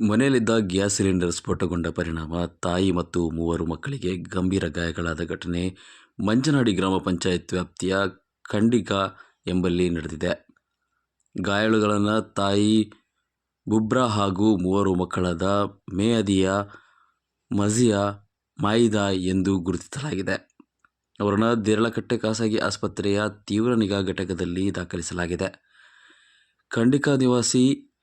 ಮನೆಯಲ್ಲಿದ್ದ gas cylinder ಸ್ಫೋಟಗೊಂಡ ಪರಿಣಾಮ ತಾಯಿ ಮತ್ತು ಮೂವರು ಮಕ್ಕಳಿಗೆ ಗಂಭೀರ ಗಾಯಗಳಾದ ಘಟನೆ ಮಂಜನಾಡಿ ಗ್ರಾಮ ಪಂಚಾಯತ್ ವ್ಯಾಪ್ತಿಯ ಖಂಡಿಕ ಎಂಬಲ್ಲಿ ನಡೆದಿದೆ. ಗಾಯಾಳುಗಳನ್ನು ತಾಯಿ ಬುಬ್ರಾ ಹಾಗೂ ಮೂವರು ಮಕ್ಕಳಾದ ಮೇಯದಿಯಾ ಮಜಿಯಾ ಮಾಯಿದಾ ಎಂದು ಗುರುತಿಸಲಾಗಿದೆ. ಅವರನ್ನು ದೇರಳಕಟ್ಟೆ ಖಾಸಗಿ ಆಸ್ಪತ್ರೆಯ ತೀವ್ರ ನಿಗಾ ಘಟಕದಲ್ಲಿ ದಾಖಲಿಸಲಾಗಿದೆ. ಖಂಡಿಕಾ ನಿವಾಸಿ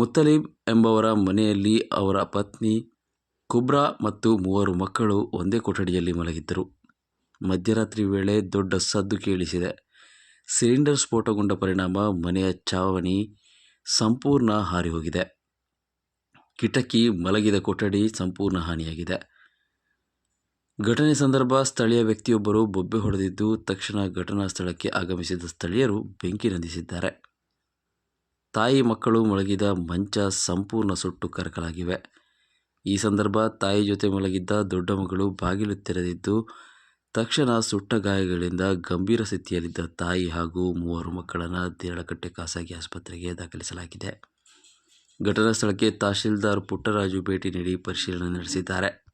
ಮುತ್ತಲೀಬ್ ಎಂಬವರ ಮನೆಯಲ್ಲಿ ಅವರ ಪತ್ನಿ ಕುಬ್ರಾ ಮತ್ತು ಮೂವರು ಮಕ್ಕಳು ಒಂದೇ ಕೊಠಡಿಯಲ್ಲಿ ಮಲಗಿದ್ದರು. ಮಧ್ಯರಾತ್ರಿ ವೇಳೆ ದೊಡ್ಡ ಸದ್ದು ಕೇಳಿಸಿದೆ. ಸಿಲಿಂಡರ್ ಸ್ಫೋಟಗೊಂಡ ಪರಿಣಾಮ ಮನೆಯ ಚಾವಣಿ ಸಂಪೂರ್ಣ ಹಾರಿಹೋಗಿದೆ. ಕಿಟಕಿ ಮಲಗಿದ ಕೊಠಡಿ ಸಂಪೂರ್ಣ ಹಾನಿಯಾಗಿದೆ. ಘಟನೆ ಸಂದರ್ಭ ಸ್ಥಳೀಯ ವ್ಯಕ್ತಿಯೊಬ್ಬರು ಬೊಬ್ಬೆ ಹೊಡೆದಿದ್ದು, ತಕ್ಷಣ ಘಟನಾ ಸ್ಥಳಕ್ಕೆ ಆಗಮಿಸಿದ ಸ್ಥಳೀಯರು ಬೆಂಕಿ ನಂದಿಸಿದ್ದಾರೆ. ತಾಯಿ ಮಕ್ಕಳು ಮಲಗಿದ ಮಂಚ ಸಂಪೂರ್ಣ ಸುಟ್ಟು ಕರಕಲಾಗಿವೆ. ಈ ಸಂದರ್ಭ ತಾಯಿ ಜೊತೆ ಮಲಗಿದ್ದ ದೊಡ್ಡ ಮಗಳು ಬಾಗಿಲು ತೆರೆದಿದ್ದು, ತಕ್ಷಣ ಸುಟ್ಟ ಗಾಯಗಳಿಂದ ಗಂಭೀರ ಸ್ಥಿತಿಯಲ್ಲಿದ್ದ ತಾಯಿ ಹಾಗೂ ಮೂವರು ಮಕ್ಕಳನ್ನು ದೇರಳಕಟ್ಟೆ ಖಾಸಗಿ ಆಸ್ಪತ್ರೆಗೆ ದಾಖಲಿಸಲಾಗಿದೆ. ಘಟನಾ ಸ್ಥಳಕ್ಕೆ ತಹಶೀಲ್ದಾರ್ ಪುಟ್ಟರಾಜು ಭೇಟಿ ನೀಡಿ ಪರಿಶೀಲನೆ ನಡೆಸಿದ್ದಾರೆ.